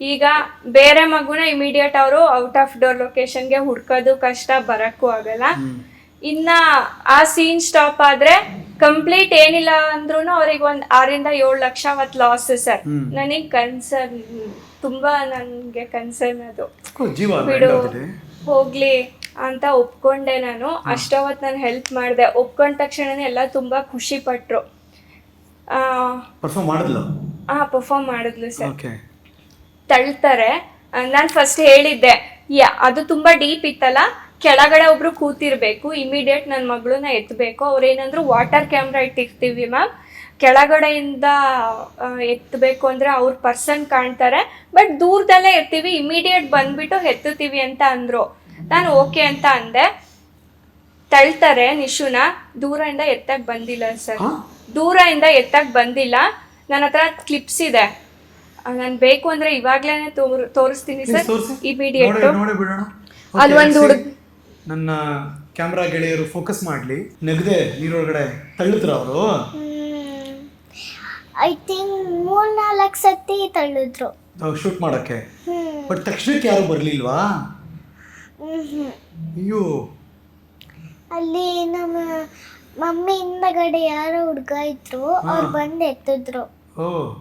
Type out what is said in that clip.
ಈಗ ಬೇರೆ ಮಗುನ ಇಮಿಡಿಯೇಟ್ ಅವರು ಔಟ್ ಆಫ್ ಡೋರ್ ಲೊಕೇಶನ್ಗೆ ಹುಡ್ಕೋದು ಕಷ್ಟ ಬರಕ್ಕೂ ಆಗಲ್ಲ. ಇನ್ನ ಆ ಸೀನ್ ಸ್ಟಾಪ್ ಆದ್ರೆ ಕಂಪ್ಲೀಟ್ ಏನಿಲ್ಲ ಅಂದ್ರೂ ಅವ್ರಿಗೆ ಒಂದ್ ಆರಿಂದ ಏಳು ಲಕ್ಷ ಅವತ್ ಲಾಸ್ ಸರ್ ನನಗೆ ಕನ್ಸರ್ನ್ ತುಂಬಾ ನನ್ಗೆ ಕನ್ಸರ್ನ್ ಅದು. ಬಿಡು. ಹೋಗ್ಲಿ ಅಂತ ಒಪ್ಕೊಂಡೆ ನಾನು. ಅಷ್ಟವತ್ತು ನಾನು ಹೆಲ್ಪ್ ಮಾಡಿದೆ. ಒಪ್ಕೊಂಡ ತಕ್ಷಣನೇ ಎಲ್ಲ ತುಂಬಾ ಖುಷಿ ಪಟ್ರು. ಪರ್ಫಾರ್ಮ್ ಮಾಡಿದ್ಲು? ಆ ಪರ್ಫಾರ್ಮ್ ಮಾಡಿದ್ಲು ಸರ್ ತಳ್ತಾರೆ. ನಾನು ಫಸ್ಟ್ ಹೇಳಿದ್ದೆ. ಯಾ ಅದು ತುಂಬಾ ಡೀಪ್ ಇತ್ತಲ್ಲ? ಕೆಳಗಡೆ ಒಬ್ರು ಕೂತಿರ್ಬೇಕು ಇಮಿಡಿಯೇಟ್ ನನ್ನ ಮಗಳನ್ನ ಎತ್ತಬೇಕು ಅವ್ರೇನಂದ್ರು ವಾಟರ್ ಕ್ಯಾಮ್ರಾ ಇಟ್ಟಿರ್ತೀವಿ ಮ್ಯಾಮ್ ಕೆಳಗಡೆಯಿಂದ ಎತ್ತಬೇಕು ಅಂದ್ರೆ ಅವ್ರ ಪರ್ಸನ್ ಕಾಣ್ತಾರೆ. ಬಟ್ ದೂರದಲ್ಲೇ ಇರ್ತೀವಿ ಇಮಿಡಿಯೇಟ್ ಬಂದ್ಬಿಟ್ಟು ಎತ್ತುತ್ತೀವಿ ಅಂತ ಅಂದರು. ನಾನು ಓಕೆ ಅಂತ ಅಂದೆ. ತಳ್ತಾರೆ ನಿಶುನ ದೂರದಿಂದ ಎತ್ತಕ್ಕೆ ಬಂದಿಲ್ಲ ಸರ್? ದೂರದಿಂದ ಎತ್ತಕ್ಕೆ ಬಂದಿಲ್ಲ. ನನ್ನ ಹತ್ರ ಕ್ಲಿಪ್ಸ್ ಇದೆ. ನಾನು ಬೇಕು ಅಂದ್ರೆ ಇವಾಗ್ಲೇನೆ ತೋರ್- ತೋರಿಸ್ತೀನಿ ಸರ್. ಇಮಿಡಿಯೇಟ್ ನೋಡಿ ನೋಡಿ ಬಿಡೋಣ. ಅಲ್ಲಿ ಒಂದು ಹುಡುಗ ನನ್ನ ಕ್ಯಾಮ್ರಾ ಗೆಳೆಯರು ಫೋಕಸ್ ಮಾಡ್ಲಿ. ನೆಗದೆ ನೀರೊಳಗಡೆ ತಳ್ಳಿದ್ರ ಅವರು. ಐ ಥಿಂಕ್ ಮೂರ್ ನಾಲ್ಕು ಸತಿ ತಳ್ಳಿದ್ರು. ಶೂಟ್ ಮಾಡಕ್ಕೆ. ಹ್ಮ್. ಬಟ್ ತಕ್ಷಣಕ್ಕೆ ಯಾರು ಬರ್ಲಿಲ್ವಾ? ಅಯ್ಯೋ. ಅಲ್ಲಿ ನಮ್ಮ ಮಮ್ಮಿ ಹಿಂದಗಡೆ ಯಾರೋ ಹುಡುಗ ಇದ್ರು ಅವ್ರು ಬಂದು ಎತ್ತಿದ್ರು. ಓ.